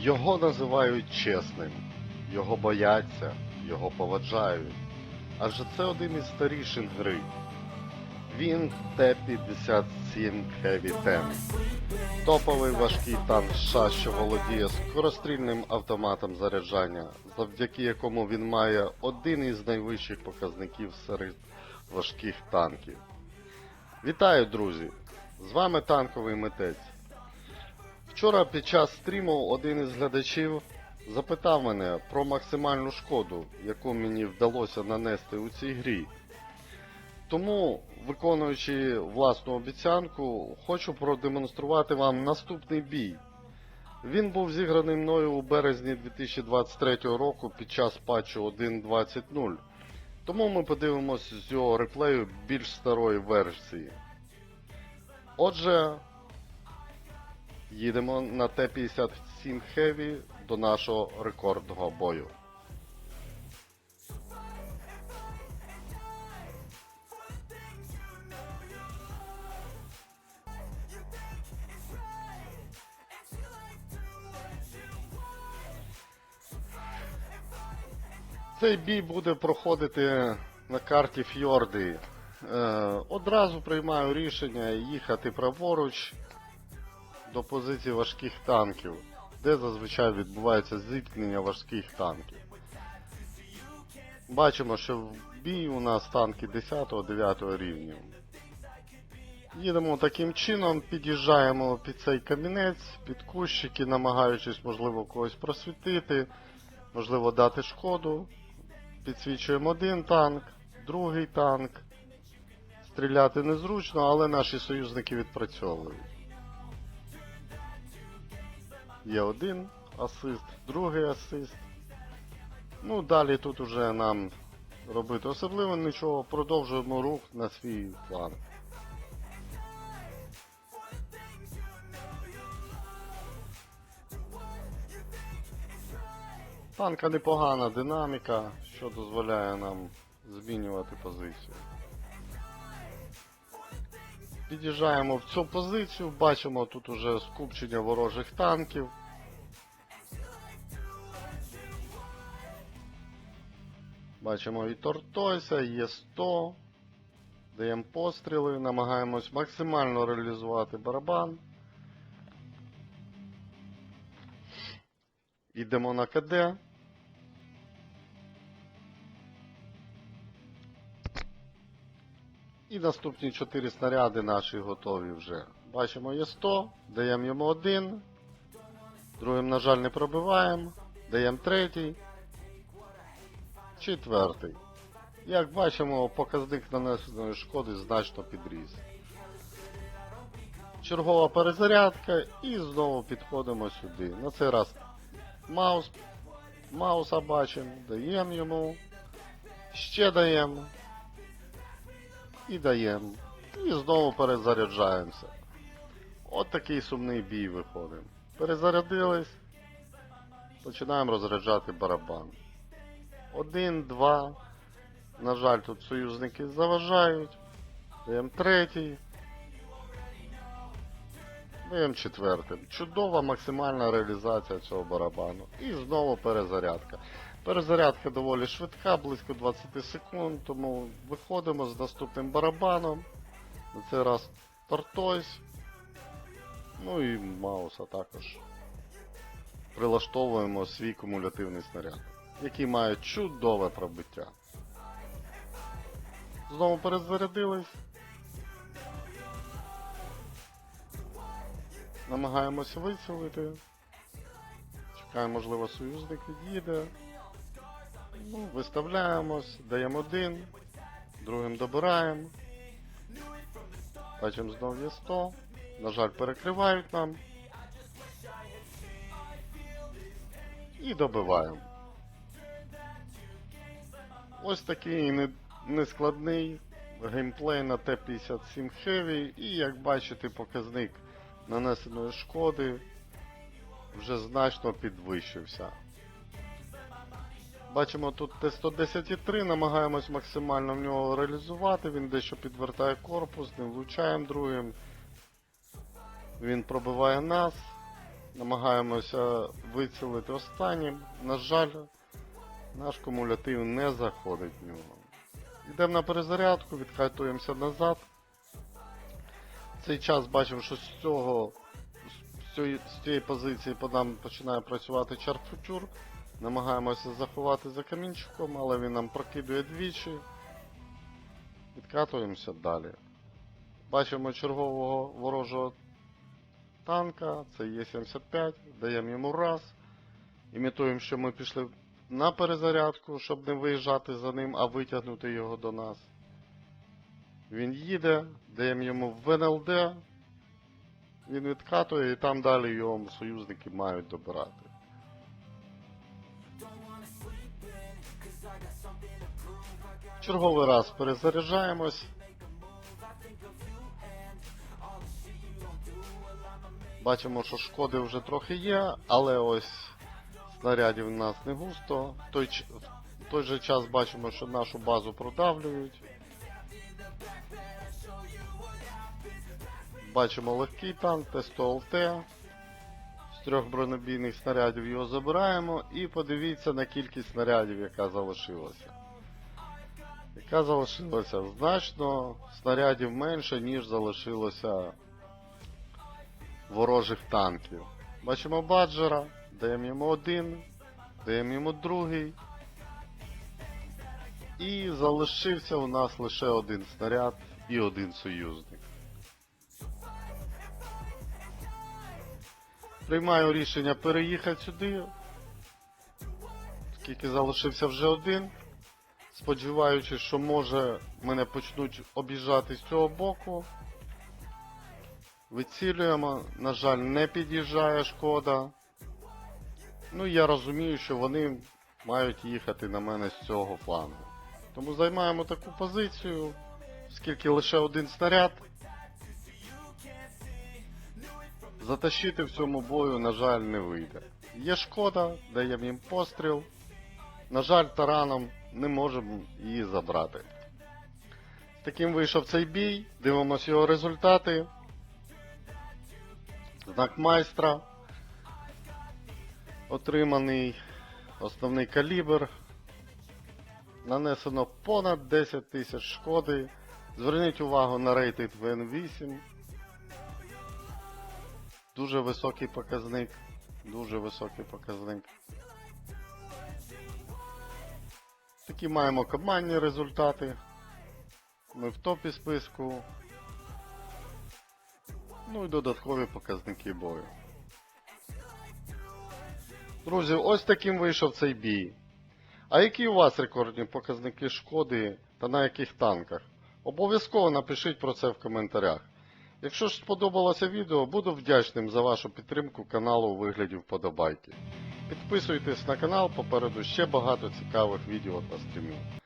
Його називають чесним, його бояться, його поважають. Адже це один із старішин гри. Він Т-57 Heavy Tank. Топовий важкий танк США, що володіє скорострільним автоматом заряджання, завдяки якому він має один із найвищих показників серед важких танків. Вітаю, друзі! З вами танковий митець. Вчора під час стріму один із глядачів запитав мене про максимальну шкоду, яку мені вдалося нанести у цій грі. Тому, виконуючи власну обіцянку, хочу продемонструвати вам наступний бій. Він був зіграний мною у березні 2023 року під час патчу 1.20.0. Тому ми подивимось з його реплею більш старої версії. Отже, їдемо на Т-57 Heavy до нашого рекордного бою. Цей бій буде проходити на карті Фьорди. Е, одразу приймаю рішення їхати праворуч до позиції важких танків, де зазвичай відбувається зіткнення важких танків. Бачимо, що в бій у нас танки 10-9 рівнів. Їдемо таким чином, під'їжджаємо під цей камінець, під кущики, намагаючись, можливо, когось просвітити, можливо, дати шкоду. Підсвічуємо один танк, другий танк. Стріляти незручно, але наші союзники відпрацьовують. Є один асист, другий асист. Ну, далі тут уже нам робити особливо нічого, продовжуємо рух на свій фланг. Танка непогана динаміка, що дозволяє нам змінювати позицію. Під'їжджаємо в цю позицію, бачимо тут уже скупчення ворожих танків. Бачимо і Тортойса, є 100. Даємо постріли, намагаємось максимально реалізувати барабан. Йдемо на КД. І наступні 4 снаряди наші готові вже. Бачимо є 100, даємо йому один. Другим, на жаль, не пробиваємо. Даємо третій. Четвертий. Як бачимо, показник нанесеної шкоди значно підріс. Чергова перезарядка і знову підходимо сюди. На цей раз Маус. Мауса бачимо, даємо йому. Ще даємо. І даємо. І знову перезаряджаємося. От такий сумний бій виходить. Перезарядились. Починаємо розряджати барабан. Один, два. На жаль, тут союзники заважають. Даємо третій. Даємо четвертим. Чудова максимальна реалізація цього барабану. І знову перезарядка. Перезарядка доволі швидка, близько 20 секунд, тому виходимо з наступним барабаном. На цей раз Тортойс. Ну і Мауса також. Прилаштовуємо свій кумулятивний снаряд, який має чудове пробиття. Знову перезарядились. Намагаємося вицілити. Чекаємо, можливо, союзник від'їде. Ну, виставляємось, даємо один, другим добираємо. Бачимо знову є 100. На жаль, перекривають нам. І добиваємо. Ось такий не- нескладний геймплей на Т-57 Heavy. І як бачите, показник нанесеної шкоди вже значно підвищився. Бачимо тут Т-110,3, намагаємось максимально в нього реалізувати, він дещо підвертає корпус, не влучаємо другим. Він пробиває нас. Намагаємося вицілити останнім. На жаль, наш кумулятив не заходить в нього. Йдемо на перезарядку, відкатуємося назад. Цей час бачимо, що з цього з цієї позиції по нам починає працювати чарфутюр. Намагаємося заховати за камінчиком, але він нам прокидує двічі. Відкатуємося далі. Бачимо чергового ворожого танка, це Є75, даємо йому раз. Імітуємо, що ми пішли на перезарядку, щоб не виїжджати за ним, а витягнути його до нас. Він їде, даємо йому в НЛД, він відкатує і там далі його союзники мають добирати. Черговий раз перезаряджаємось. Бачимо, що шкоди вже трохи є, але ось снарядів у нас не густо. В той, в той же час бачимо, що нашу базу продавлюють. Бачимо легкий танк Т-100ЛТ. З трьох бронебійних снарядів його забираємо і подивіться на кількість снарядів, яка залишилася. Яка залишилася значно снарядів менше, ніж залишилося ворожих танків. Бачимо баджера, даємо йому один, даємо йому другий. І залишився у нас лише один снаряд і один союзник. Приймаю рішення переїхати сюди, оскільки залишився вже один. Сподіваючись, що може мене почнуть об'їжджати з цього боку. Вицілюємо, на жаль, не під'їжджає шкода. Ну я розумію, що вони мають їхати на мене з цього флангу. Тому займаємо таку позицію, оскільки лише один снаряд. Затащити в цьому бою, на жаль, не вийде. Є шкода, даємо їм постріл. На жаль, тараном не можемо її забрати. Таким вийшов цей бій. Дивимося його результати. Знак майстра. Отриманий основний калібр. Нанесено понад 10 тисяч шкоди. Зверніть увагу на рейтинг ВН8. Дуже високий показник. Дуже високий показник. Такі маємо командні результати. Ми в топі списку. Ну і додаткові показники бою. Друзі, ось таким вийшов цей бій. А які у вас рекордні показники шкоди та на яких танках? Обов'язково напишіть про це в коментарях. Якщо ж сподобалося відео, буду вдячним за вашу підтримку каналу у вигляді вподобайки. Підписуйтесь на канал, попереду ще багато цікавих відео та стрімів.